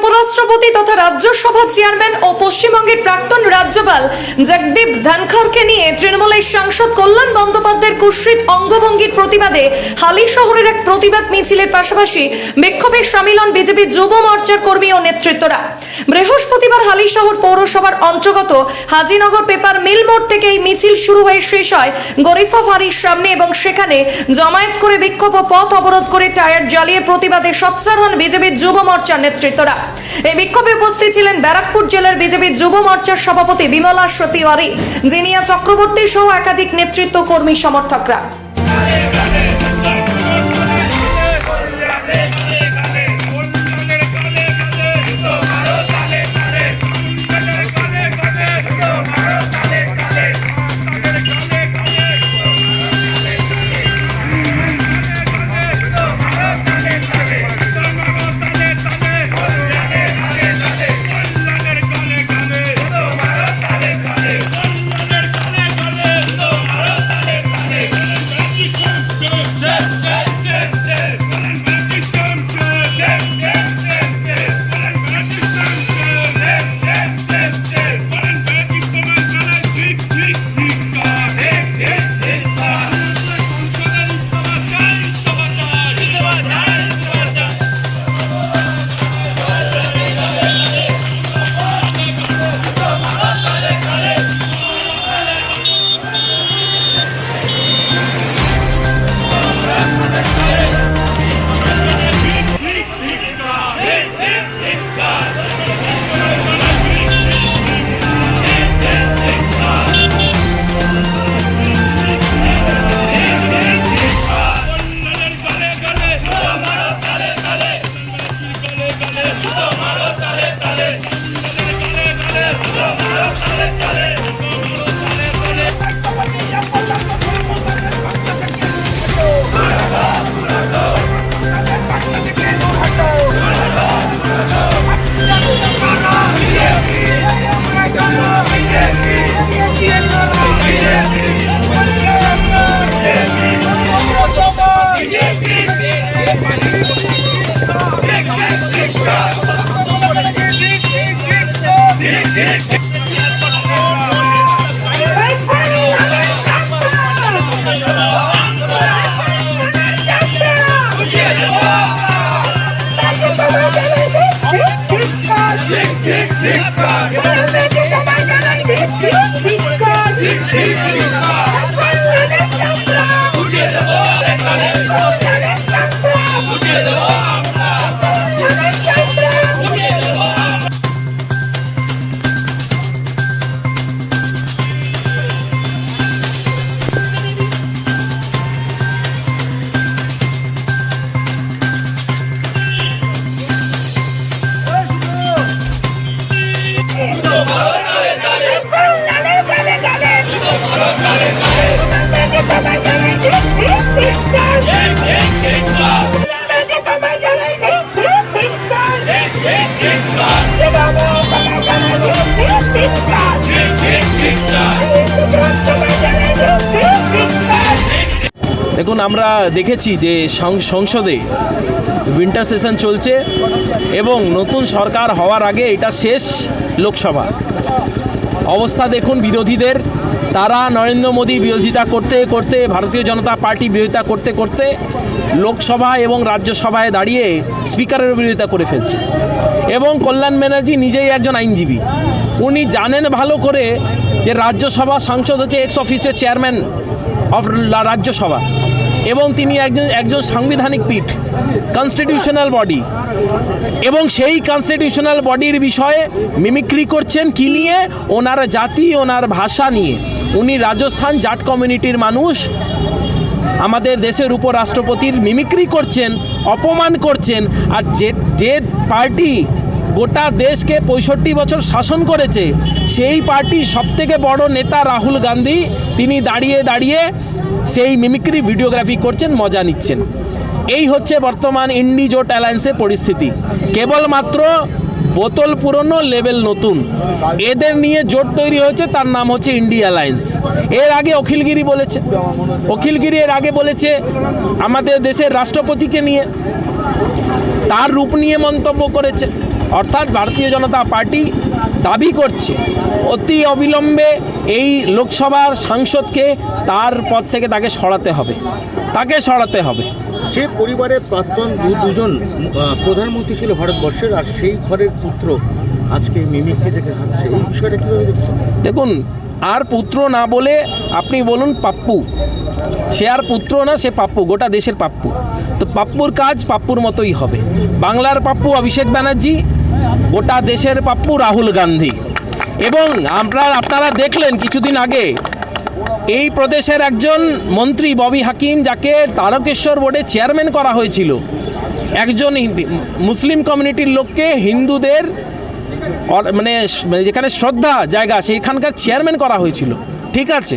por উপরাষ্ট্রপতি তথা Rajya Sabha chairman ও পশ্চিমবঙ্গের প্রাক্তন রাজ্যপাল জগদীপ ধনখড়কে নিয়ে তৃণমূলের সাংসদ কল্যাণ বন্দ্যোপাধ্যায়ের কুৎসিত অঙ্গভঙ্গির প্রতিবাদে হালি শহরের এক প্রতিবাদ মিছিলের পাশাপাশি বিক্ষোভে সামিল হন বিজেপি যুব মোর্চার কর্মী ও নেতৃত্বরা। বৃহস্পতিবার হালি শহর পৌরসভার অন্তর্গত হাজিনগর পেপার মিল মোড় থেকে এই মিছিল শুরু হয়ে শেষ হয় গরিফা ফারির সামনে এবং সেখানে জমায়েত করে বিক্ষোভ ও পথ অবরোধ করে টায়ার জ্বালিয়ে প্রতিবাদে সোচ্চার হন বিজেপির যুব মোর্চার নেতৃত্বরা। এই বিক্ষোভে উপস্থিত ছিলেন ব্যারাকপুর জেলার বিজেপির যুব মোর্চার সভাপতি বিমলা সতিওয়ারি জিনিয়া চক্রবর্তী সহ একাধিক নেতৃত্ব কর্মী সমর্থকরা। Yeah, yeah. দেখুন আমরা দেখেছি যে সংসদে উইন্টার সেশন চলছে এবং নতুন সরকার হওয়ার আগে এটা শেষ লোকসভা। অবস্থা দেখুন বিরোধীদের। তারা নরেন্দ্র মোদী বিরোধিতা করতে করতে, ভারতীয় জনতা পার্টি বিরোধিতা করতে করতে লোকসভা এবং রাজ্যসভায় দাঁড়িয়ে স্পিকারের বিরোধিতা করে ফেলছে। এবং কল্যাণ ব্যানার্জি নিজেই একজন আইনজীবী। উনি জানেন ভালো করে যে রাজ্যসভা সাংসদ হচ্ছে এক্স অফিসের চেয়ারম্যান অফ রাজ্যসভা। এবং তিনি একজন একজন সাংবিধানিক পীঠ কনস্টিটিউশনাল বডি এবং সেই কনস্টিটিউশনাল বডির বিষয়ে মিমিক্রি করছেন কি নিয়ে? ওনার জাতি, ওনার ভাষা নিয়ে। উনি রাজস্থান জাট কমিউনিটির মানুষ। আমাদের দেশের উপরাষ্ট্রপতির মিমিক্রি করছেন, অপমান করছেন। আর যে যে পার্টি গোটা দেশকে পঁয়ষট্টি বছর শাসন করেছে, সেই পার্টির সবথেকে বড় নেতা রাহুল গান্ধী। তিনি দাঁড়িয়ে দাঁড়িয়ে সেই মিমিক্রি ভিডিওগ্রাফি করছেন, মজা নিচ্ছেন। এই হচ্ছে বর্তমান ইন্ডি জোট অ্যালায়েন্সের পরিস্থিতি। কেবলমাত্র বোতল পুরনো লেভেল নতুন। এদের নিয়ে জোট তৈরি হয়েছে, তার নাম হচ্ছে ইন্ডিয়া অ্যালায়েন্স এর আগে অখিলগিরি বলেছে। অখিলগিরি এর আগে বলেছে, আমাদের দেশের রাষ্ট্রপতিকে নিয়ে। তার রূপ নিয়ে মন্তব্য করেছে। অর্থাৎ ভারতীয় জনতা পার্টি দাবি করছে। অতি অবিলম্বে এই লোকসভার সাংসদকে তার পদ থেকে তাকে সরাতে হবে। তাকে সরাতে হবে। যে পরিবারের প্রাক্তন দু দুজন প্রধানমন্ত্রী ছিল ভারতবর্ষের আর সেই ঘরের পুত্র আজকে মিমিক্রি থেকে হাসছে এই বিষয়টা কীভাবে দেখছেন? দেখুন আর পুত্র না বলে আপনি বলুন পাপ্পু। সে আর পুত্র না সে পাপ্পু গোটা দেশের পাপ্পু। তো পাপ্পুর কাজ পাপ্পুর মতোই হবে। বাংলার পাপ্পু অভিষেক ব্যানার্জি গোটা দেশের পাপ্পু রাহুল গান্ধী। এবং আমরা, আপনারা দেখলেন কিছুদিন আগে, এই প্রদেশের একজন মন্ত্রী ববি হাকিম, যাকে তারকেশ্বর বোর্ডে চেয়ারম্যান করা হয়েছিল। একজন মুসলিম কমিউনিটির লোককে হিন্দুদের মানে মানে যেখানে শ্রদ্ধা জায়গা, সেইখানকার চেয়ারম্যান করা হয়েছিল। ঠিক আছে?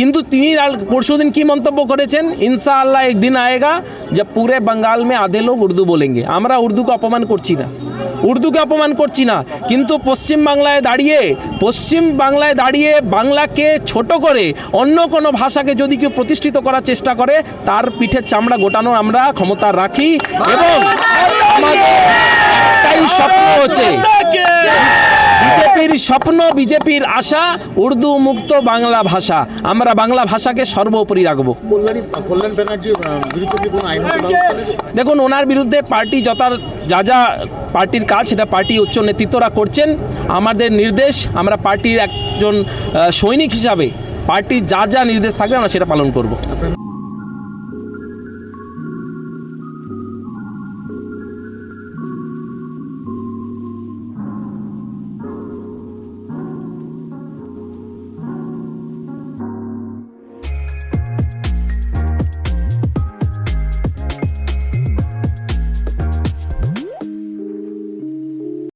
কিন্তু তিনি পরশু দিন কী মন্তব্য করেছেন? ইনশা আল্লাহ একদিন আয়েগা যে পুরে বাঙ্গাল মে আধে লোক উর্দু বলেঙ্গে। আমরা উর্দুকে অপমান করছি না। উর্দুকে অপমান করছি না। কিন্তু পশ্চিম বাংলায় দাঁড়িয়ে পশ্চিম বাংলায় দাঁড়িয়ে বাংলাকে ছোট করে অন্য কোনো ভাষাকে যদি কেউ প্রতিষ্ঠিত করার চেষ্টা করে তার পিঠের চামড়া গোটানোর আমরা ক্ষমতা রাখি এবং আমাদের একটাই স্বপ্ন হচ্ছে বিজেপির স্বপ্ন বিজেপির আশা উর্দু মুক্ত বাংলা ভাষা। আমরা বাংলা ভাষাকে সর্বোপরি রাখব। দেখুন ওনার বিরুদ্ধে পার্টি যথার যা যা পার্টির কাজ সেটা পার্টি উচ্চ নেতৃত্বরা করছেন। আমাদের নির্দেশ আমরা পার্টির একজন সৈনিক হিসাবে পার্টির যা যা নির্দেশ থাকবে আমরা সেটা পালন করব।